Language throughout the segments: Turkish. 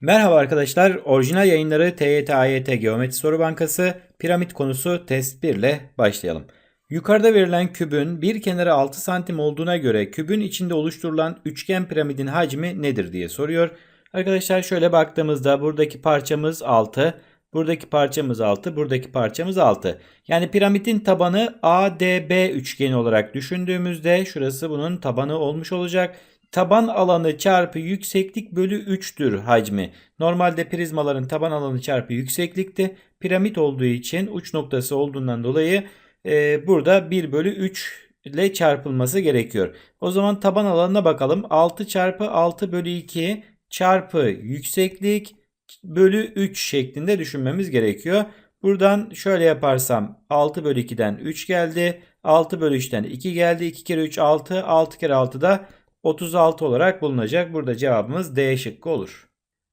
Merhaba arkadaşlar. Orijinal yayınları TYT AYT Geometri Soru Bankası piramit konusu test 1 ile başlayalım. Yukarıda verilen kübün bir kenarı 6 santim olduğuna göre kübün içinde oluşturulan üçgen piramidin hacmi nedir diye soruyor. Arkadaşlar şöyle baktığımızda buradaki parçamız 6, buradaki parçamız 6, buradaki parçamız 6. Yani piramidin tabanı ADB üçgeni olarak düşündüğümüzde şurası bunun tabanı olmuş olacak. Taban alanı çarpı yükseklik bölü 3'tür hacmi. Normalde prizmaların taban alanı çarpı yükseklikti. Piramit olduğu için uç noktası olduğundan dolayı e, burada 1 bölü 3 ile çarpılması gerekiyor. O zaman taban alanına bakalım. 6 çarpı 6 bölü 2 çarpı yükseklik bölü 3 şeklinde düşünmemiz gerekiyor. Buradan şöyle yaparsam 6 bölü 2'den 3 geldi. 6 bölü 3'ten 2 geldi. 2 kere 3 6. 6 kere 6 da 36 olarak bulunacak. Burada cevabımız D şıkkı olur.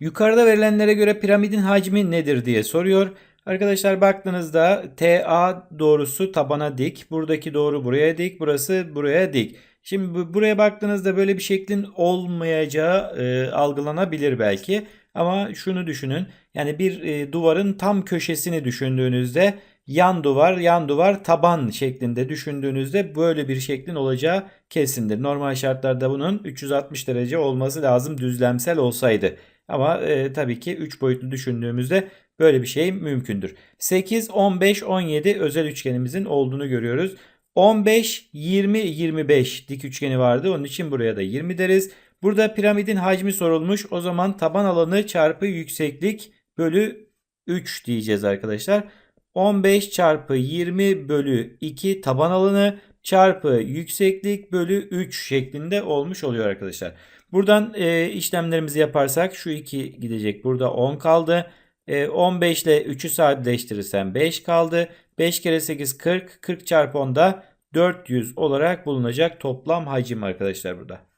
Yukarıda verilenlere göre piramidin hacmi nedir diye soruyor. Arkadaşlar baktığınızda TA doğrusu tabana dik. Buradaki doğru buraya dik. Burası buraya dik. Şimdi bu- buraya baktığınızda böyle bir şeklin olmayacağı e, algılanabilir belki. Ama şunu düşünün. Yani bir e, duvarın tam köşesini düşündüğünüzde yan duvar, yan duvar, taban şeklinde düşündüğünüzde böyle bir şeklin olacağı kesindir. Normal şartlarda bunun 360 derece olması lazım düzlemsel olsaydı. Ama e, tabii ki 3 boyutlu düşündüğümüzde böyle bir şey mümkündür. 8, 15, 17 özel üçgenimizin olduğunu görüyoruz. 15, 20, 25 dik üçgeni vardı. Onun için buraya da 20 deriz. Burada piramidin hacmi sorulmuş. O zaman taban alanı çarpı yükseklik bölü 3 diyeceğiz arkadaşlar. 15 çarpı 20 bölü 2 taban alanı çarpı yükseklik bölü 3 şeklinde olmuş oluyor arkadaşlar. Buradan e, işlemlerimizi yaparsak şu 2 gidecek. Burada 10 kaldı. E, 15 ile 3'ü sadeleştirirsem 5 kaldı. 5 kere 8 40. 40 çarpı 10 da 400 olarak bulunacak toplam hacim arkadaşlar burada.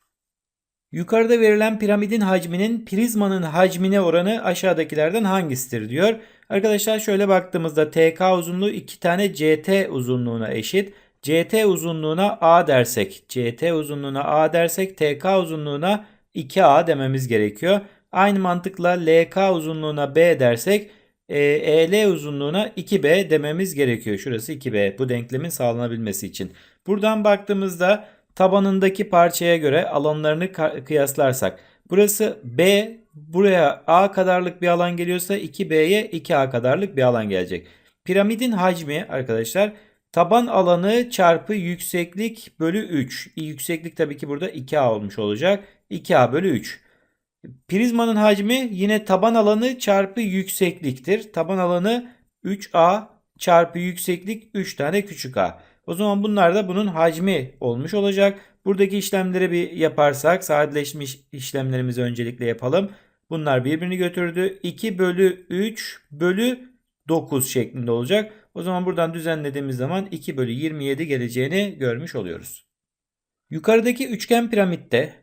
Yukarıda verilen piramidin hacminin prizmanın hacmine oranı aşağıdakilerden hangisidir diyor. Arkadaşlar şöyle baktığımızda TK uzunluğu 2 tane CT uzunluğuna eşit. CT uzunluğuna A dersek, CT uzunluğuna A dersek TK uzunluğuna 2A dememiz gerekiyor. Aynı mantıkla LK uzunluğuna B dersek e, EL uzunluğuna 2B dememiz gerekiyor. Şurası 2B bu denklemin sağlanabilmesi için. Buradan baktığımızda tabanındaki parçaya göre alanlarını kıyaslarsak burası B buraya A kadarlık bir alan geliyorsa 2B'ye 2A kadarlık bir alan gelecek. Piramidin hacmi arkadaşlar taban alanı çarpı yükseklik bölü 3. Yükseklik tabii ki burada 2A olmuş olacak. 2A bölü 3. Prizmanın hacmi yine taban alanı çarpı yüksekliktir. Taban alanı 3A çarpı yükseklik 3 tane küçük a. O zaman bunlar da bunun hacmi olmuş olacak. Buradaki işlemleri bir yaparsak sadeleşmiş işlemlerimizi öncelikle yapalım. Bunlar birbirini götürdü. 2 bölü 3 bölü 9 şeklinde olacak. O zaman buradan düzenlediğimiz zaman 2 bölü 27 geleceğini görmüş oluyoruz. Yukarıdaki üçgen piramitte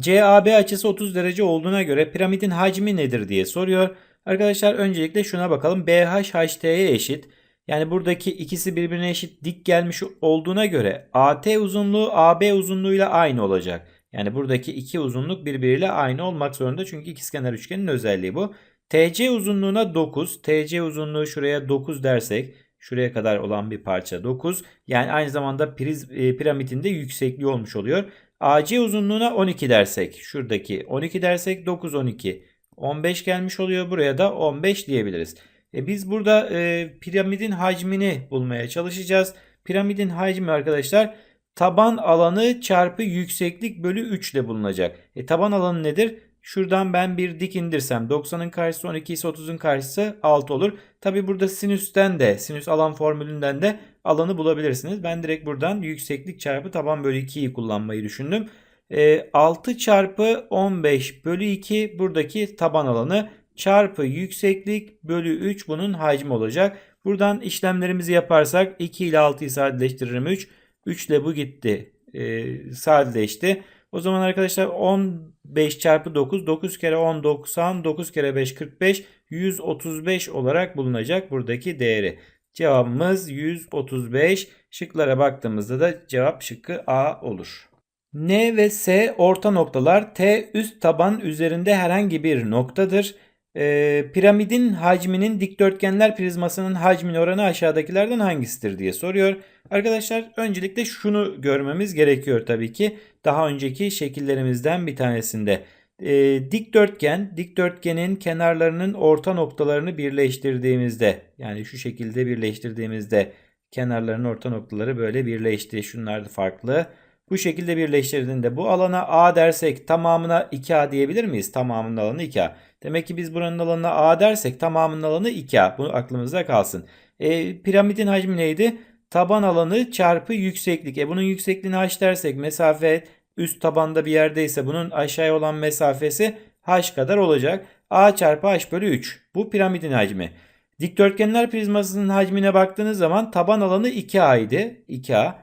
CAB açısı 30 derece olduğuna göre piramidin hacmi nedir diye soruyor. Arkadaşlar öncelikle şuna bakalım. BH HT'ye eşit. Yani buradaki ikisi birbirine eşit dik gelmiş olduğuna göre AT uzunluğu AB uzunluğuyla aynı olacak. Yani buradaki iki uzunluk birbiriyle aynı olmak zorunda. Çünkü ikizkenar üçgenin özelliği bu. TC uzunluğuna 9. TC uzunluğu şuraya 9 dersek şuraya kadar olan bir parça 9. Yani aynı zamanda priz, e, piramidin de yüksekliği olmuş oluyor. AC uzunluğuna 12 dersek şuradaki 12 dersek 9 12 15 gelmiş oluyor. Buraya da 15 diyebiliriz. E biz burada e, piramidin hacmini bulmaya çalışacağız. Piramidin hacmi arkadaşlar taban alanı çarpı yükseklik bölü 3 ile bulunacak. E, taban alanı nedir? Şuradan ben bir dik indirsem 90'ın karşısı 12 ise 30'un karşısı 6 olur. Tabi burada sinüsten de sinüs alan formülünden de alanı bulabilirsiniz. Ben direkt buradan yükseklik çarpı taban bölü 2'yi kullanmayı düşündüm. E, 6 çarpı 15 bölü 2 buradaki taban alanı çarpı yükseklik bölü 3 bunun hacmi olacak. Buradan işlemlerimizi yaparsak 2 ile 6'yı sadeleştiririm 3. 3 ile bu gitti. E, sadeleşti. O zaman arkadaşlar 15 çarpı 9 9 kere 10 90 9 kere 5 45 135 olarak bulunacak buradaki değeri. Cevabımız 135. Şıklara baktığımızda da cevap şıkkı A olur. N ve S orta noktalar. T üst taban üzerinde herhangi bir noktadır. Ee, piramidin hacminin dikdörtgenler prizmasının hacmin oranı aşağıdakilerden hangisidir diye soruyor. Arkadaşlar öncelikle şunu görmemiz gerekiyor tabii ki. Daha önceki şekillerimizden bir tanesinde. Ee, dikdörtgen, dikdörtgenin kenarlarının orta noktalarını birleştirdiğimizde yani şu şekilde birleştirdiğimizde kenarların orta noktaları böyle birleşti. Şunlar da farklı. Bu şekilde birleştirdiğinde bu alana A dersek tamamına 2A diyebilir miyiz? Tamamının alanı 2A. Demek ki biz buranın alanına A dersek tamamının alanı 2A. Bu aklımızda kalsın. E, piramidin hacmi neydi? Taban alanı çarpı yükseklik. E bunun yüksekliğini h dersek mesafe üst tabanda bir yerdeyse bunun aşağıya olan mesafesi h kadar olacak. A çarpı h bölü 3. Bu piramidin hacmi. Dikdörtgenler prizmasının hacmine baktığınız zaman taban alanı 2A idi. 2A.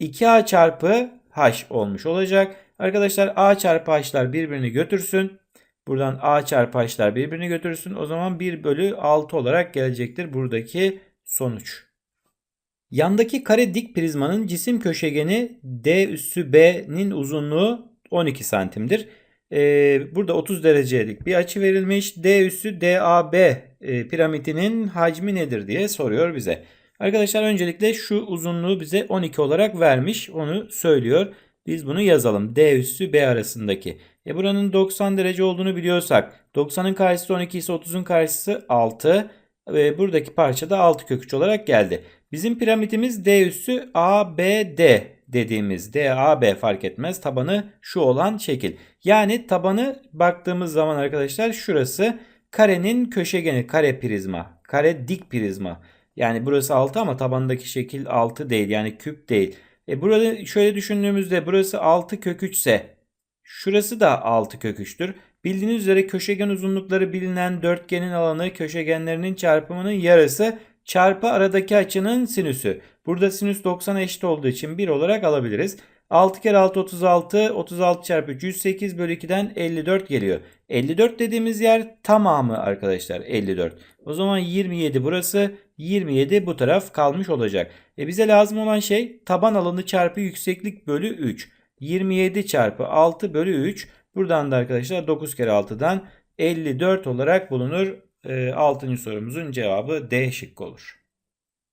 2A çarpı h olmuş olacak. Arkadaşlar a çarpı h'lar birbirini götürsün. Buradan a çarpı h'lar birbirini götürsün. O zaman 1 bölü 6 olarak gelecektir buradaki sonuç. Yandaki kare dik prizmanın cisim köşegeni D üssü B'nin uzunluğu 12 santimdir. Ee, burada 30 derecelik bir açı verilmiş. D üssü DAB e, piramidinin hacmi nedir diye soruyor bize. Arkadaşlar öncelikle şu uzunluğu bize 12 olarak vermiş. Onu söylüyor. Biz bunu yazalım. D üssü B arasındaki. E buranın 90 derece olduğunu biliyorsak 90'ın karşısı 12 ise 30'un karşısı 6. Ve buradaki parça da 6 kök 3 olarak geldi. Bizim piramidimiz D üssü ABD dediğimiz DAB fark etmez. Tabanı şu olan şekil. Yani tabanı baktığımız zaman arkadaşlar şurası karenin köşegeni kare prizma. Kare dik prizma. Yani burası 6 ama tabandaki şekil 6 değil. Yani küp değil. E burada şöyle düşündüğümüzde burası 6 kök 3 ise şurası da 6 kök 3'tür. Bildiğiniz üzere köşegen uzunlukları bilinen dörtgenin alanı köşegenlerinin çarpımının yarısı çarpı aradaki açının sinüsü. Burada sinüs 90 eşit olduğu için 1 olarak alabiliriz. 6 kere 6 36, 36 çarpı 3 108 bölü 2'den 54 geliyor. 54 dediğimiz yer tamamı arkadaşlar 54. O zaman 27 burası, 27 bu taraf kalmış olacak. E bize lazım olan şey taban alanı çarpı yükseklik bölü 3. 27 çarpı 6 bölü 3. Buradan da arkadaşlar 9 kere 6'dan 54 olarak bulunur. E, 6. sorumuzun cevabı D şıkkı olur.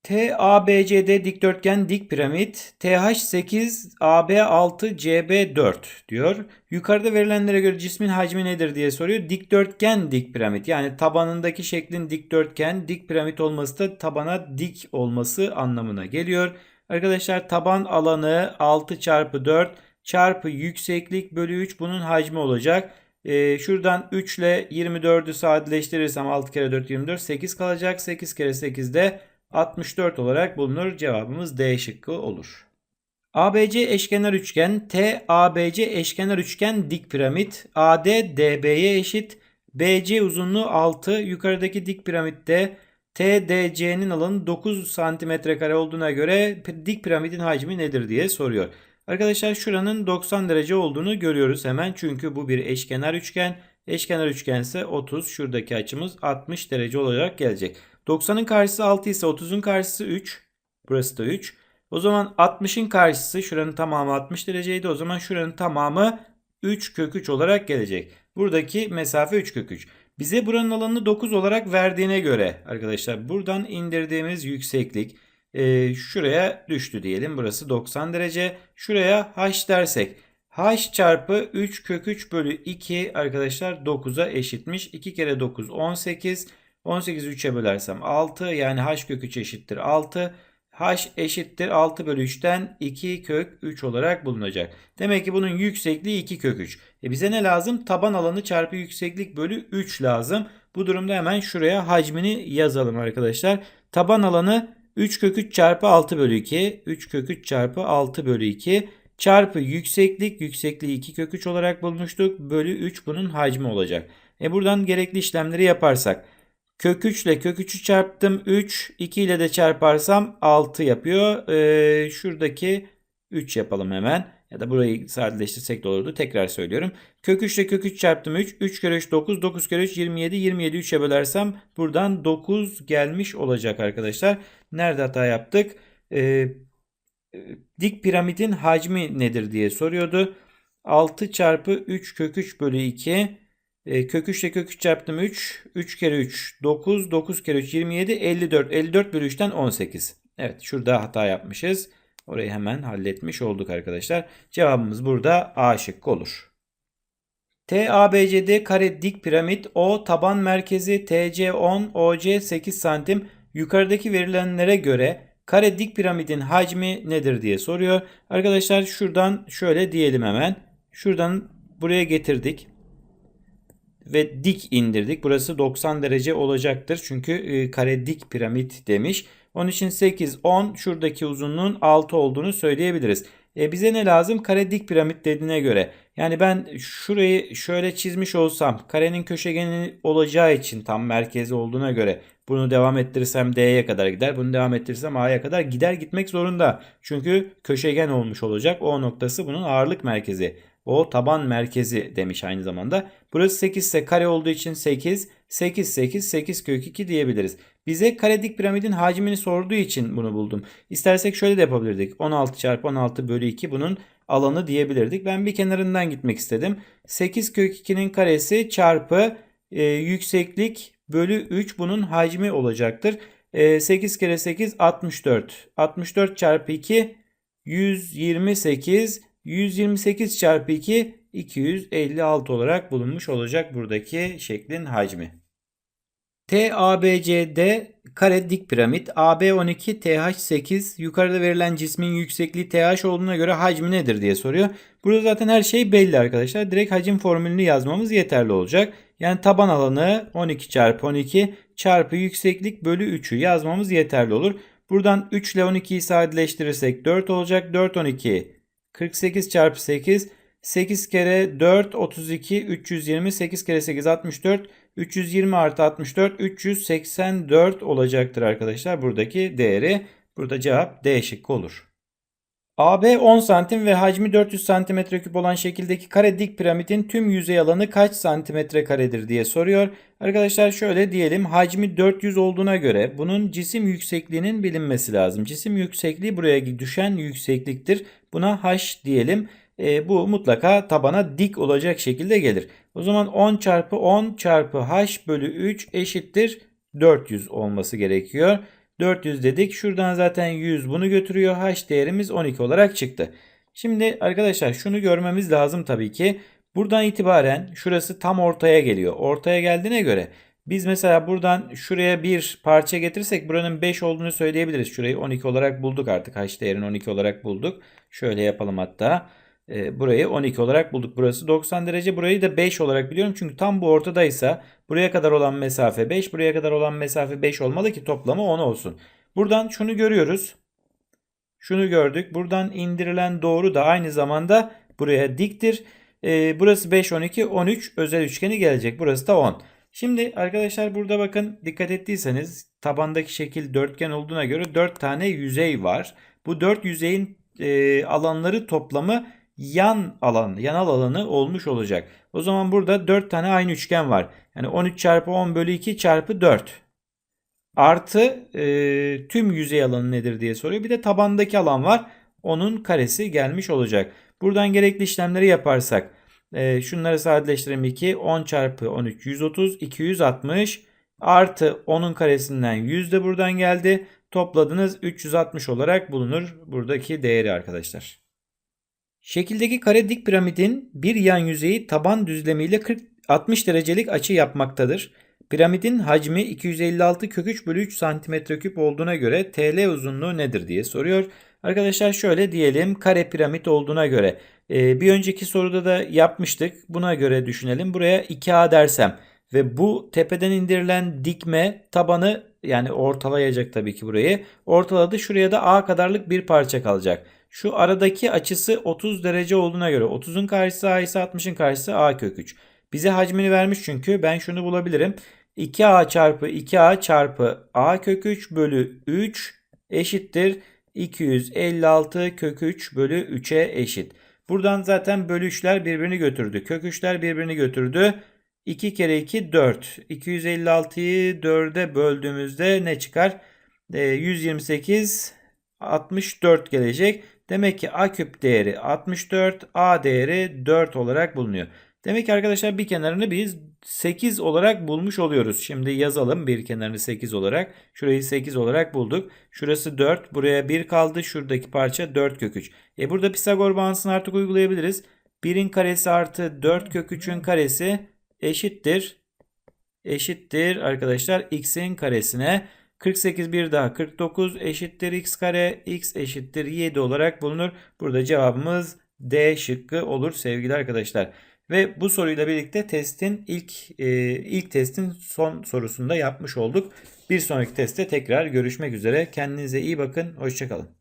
TABCD dikdörtgen dik piramit TH8 AB6 CB4 diyor. Yukarıda verilenlere göre cismin hacmi nedir diye soruyor. Dikdörtgen dik piramit yani tabanındaki şeklin dikdörtgen dik piramit olması da tabana dik olması anlamına geliyor. Arkadaşlar taban alanı 6 çarpı 4 çarpı yükseklik bölü 3 bunun hacmi olacak. Ee, şuradan 3 ile 24'ü sadeleştirirsem 6 kere 4 24 8 kalacak. 8 kere 8 de 64 olarak bulunur. Cevabımız D şıkkı olur. ABC eşkenar üçgen, TABC eşkenar üçgen dik piramit, AD DB'ye eşit, BC uzunluğu 6, yukarıdaki dik piramitte TDC'nin alanı 9 cm kare olduğuna göre dik piramidin hacmi nedir diye soruyor. Arkadaşlar şuranın 90 derece olduğunu görüyoruz hemen çünkü bu bir eşkenar üçgen. Eşkenar üçgen ise 30 şuradaki açımız 60 derece olarak gelecek. 90'ın karşısı 6 ise 30'un karşısı 3. Burası da 3. O zaman 60'ın karşısı şuranın tamamı 60 dereceydi. O zaman şuranın tamamı 3 kök 3 olarak gelecek. Buradaki mesafe 3 kök 3. Bize buranın alanını 9 olarak verdiğine göre arkadaşlar buradan indirdiğimiz yükseklik e, şuraya düştü diyelim. Burası 90 derece. Şuraya h dersek h çarpı 3 kök 3 bölü 2 arkadaşlar 9'a eşitmiş. 2 kere 9 18. 18'i 3'e bölersem 6 yani h kök 3 eşittir 6. h eşittir 6 bölü 3'ten 2 kök 3 olarak bulunacak. Demek ki bunun yüksekliği 2 kök 3. E bize ne lazım? Taban alanı çarpı yükseklik bölü 3 lazım. Bu durumda hemen şuraya hacmini yazalım arkadaşlar. Taban alanı 3 kök 3 çarpı 6 bölü 2. 3 kök 3 çarpı 6 bölü 2 çarpı yükseklik. Yüksekliği 2 kök 3 olarak bulmuştuk. Bölü 3 bunun hacmi olacak. E buradan gerekli işlemleri yaparsak. Kök 3 ile kök 3'ü çarptım 3. 2 ile de çarparsam 6 yapıyor. Ee, şuradaki 3 yapalım hemen. Ya da burayı sadeleştirsek de olurdu. Tekrar söylüyorum. Kök 3 ile kök 3 çarptım 3. 3 kere 3 9. 9 kere 3 27. 27 3'e bölersem buradan 9 gelmiş olacak arkadaşlar. Nerede hata yaptık? Ee, dik piramidin hacmi nedir diye soruyordu. 6 çarpı 3 kök 3 bölü 2. E, kök 3 ile kök 3 çarptım 3. 3 kere 3 9. 9 kere 3 27. 54. 54 bölü 3'ten 18. Evet şurada hata yapmışız. Orayı hemen halletmiş olduk arkadaşlar. Cevabımız burada A şıkkı olur. TABCD kare dik piramit O taban merkezi TC 10 OC 8 santim yukarıdaki verilenlere göre kare dik piramidin hacmi nedir diye soruyor. Arkadaşlar şuradan şöyle diyelim hemen. Şuradan buraya getirdik ve dik indirdik. Burası 90 derece olacaktır. Çünkü e, kare dik piramit demiş. Onun için 8, 10 şuradaki uzunluğun 6 olduğunu söyleyebiliriz. E bize ne lazım? Kare dik piramit dediğine göre. Yani ben şurayı şöyle çizmiş olsam karenin köşegeni olacağı için tam merkezi olduğuna göre bunu devam ettirirsem D'ye kadar gider. Bunu devam ettirirsem A'ya kadar gider gitmek zorunda. Çünkü köşegen olmuş olacak. O noktası bunun ağırlık merkezi. O taban merkezi demiş aynı zamanda. Burası 8 ise kare olduğu için 8. 8 8 8 kök 2 diyebiliriz. Bize kare dik piramidin hacmini sorduğu için bunu buldum. İstersek şöyle de yapabilirdik. 16 çarpı 16 bölü 2 bunun alanı diyebilirdik. Ben bir kenarından gitmek istedim. 8 kök 2'nin karesi çarpı e, yükseklik bölü 3 bunun hacmi olacaktır. E, 8 kere 8 64. 64 çarpı 2 128. 128 çarpı 2 256 olarak bulunmuş olacak buradaki şeklin hacmi. TABCD kare dik piramit AB 12 TH 8 yukarıda verilen cismin yüksekliği TH olduğuna göre hacmi nedir diye soruyor. Burada zaten her şey belli arkadaşlar. Direkt hacim formülünü yazmamız yeterli olacak. Yani taban alanı 12 çarpı 12 çarpı yükseklik bölü 3'ü yazmamız yeterli olur. Buradan 3 ile 12'yi sadeleştirirsek 4 olacak. 4 12 48 çarpı 8 8 kere 4 32 320 8 kere 8 64 320 artı 64 384 olacaktır arkadaşlar buradaki değeri. Burada cevap D şıkkı olur. AB 10 santim ve hacmi 400 santimetre küp olan şekildeki kare dik piramidin tüm yüzey alanı kaç santimetre karedir diye soruyor. Arkadaşlar şöyle diyelim hacmi 400 olduğuna göre bunun cisim yüksekliğinin bilinmesi lazım. Cisim yüksekliği buraya düşen yüksekliktir. Buna h diyelim. E, bu mutlaka tabana dik olacak şekilde gelir. O zaman 10 çarpı 10 çarpı h bölü 3 eşittir 400 olması gerekiyor. 400 dedik. Şuradan zaten 100 bunu götürüyor. H değerimiz 12 olarak çıktı. Şimdi arkadaşlar şunu görmemiz lazım tabii ki. Buradan itibaren şurası tam ortaya geliyor. Ortaya geldiğine göre biz mesela buradan şuraya bir parça getirsek buranın 5 olduğunu söyleyebiliriz. Şurayı 12 olarak bulduk artık. H değerini 12 olarak bulduk. Şöyle yapalım hatta. E, burayı 12 olarak bulduk. Burası 90 derece. Burayı da 5 olarak biliyorum. Çünkü tam bu ortadaysa buraya kadar olan mesafe 5. Buraya kadar olan mesafe 5 olmalı ki toplamı 10 olsun. Buradan şunu görüyoruz. Şunu gördük. Buradan indirilen doğru da aynı zamanda buraya diktir. E, burası 5, 12, 13 özel üçgeni gelecek. Burası da 10. Şimdi arkadaşlar burada bakın dikkat ettiyseniz tabandaki şekil dörtgen olduğuna göre 4 tane yüzey var. Bu 4 yüzeyin e, alanları toplamı yan alan, yanal alanı olmuş olacak. O zaman burada 4 tane aynı üçgen var. Yani 13 çarpı 10 bölü 2 çarpı 4. Artı e, tüm yüzey alanı nedir diye soruyor. Bir de tabandaki alan var. Onun karesi gelmiş olacak. Buradan gerekli işlemleri yaparsak. E, şunları sadeleştirelim 2. 10 çarpı 13 130 260 artı 10'un karesinden 100 de buradan geldi. Topladınız 360 olarak bulunur buradaki değeri arkadaşlar. Şekildeki kare dik piramidin bir yan yüzeyi taban düzlemiyle 40 60 derecelik açı yapmaktadır. Piramidin hacmi 256 kök 3 bölü 3 santimetre küp olduğuna göre TL uzunluğu nedir diye soruyor. Arkadaşlar şöyle diyelim kare piramit olduğuna göre e, bir önceki soruda da yapmıştık. Buna göre düşünelim. Buraya 2A dersem ve bu tepeden indirilen dikme tabanı yani ortalayacak tabii ki burayı. Ortaladı. Şuraya da A kadarlık bir parça kalacak. Şu aradaki açısı 30 derece olduğuna göre 30'un karşısı A ise 60'ın karşısı A kök 3. Bize hacmini vermiş çünkü ben şunu bulabilirim. 2A çarpı 2A çarpı A kök 3 bölü 3 eşittir 256 kök 3 bölü 3'e eşit. Buradan zaten bölü 3'ler birbirini götürdü. Kök 3'ler birbirini götürdü. 2 kere 2 4. 256'yı 4'e böldüğümüzde ne çıkar? E, 128 64 gelecek. Demek ki a küp değeri 64, a değeri 4 olarak bulunuyor. Demek ki arkadaşlar bir kenarını biz 8 olarak bulmuş oluyoruz. Şimdi yazalım bir kenarını 8 olarak. Şurayı 8 olarak bulduk. Şurası 4. Buraya 1 kaldı. Şuradaki parça 4 kök 3. E burada Pisagor bağıntısını artık uygulayabiliriz. 1'in karesi artı 4 kök 3'ün karesi eşittir. Eşittir arkadaşlar x'in karesine. 48 bir daha 49 eşittir x kare. x eşittir 7 olarak bulunur. Burada cevabımız D şıkkı olur sevgili arkadaşlar. Ve bu soruyla birlikte testin ilk e, ilk testin son sorusunda yapmış olduk. Bir sonraki testte tekrar görüşmek üzere. Kendinize iyi bakın. Hoşçakalın.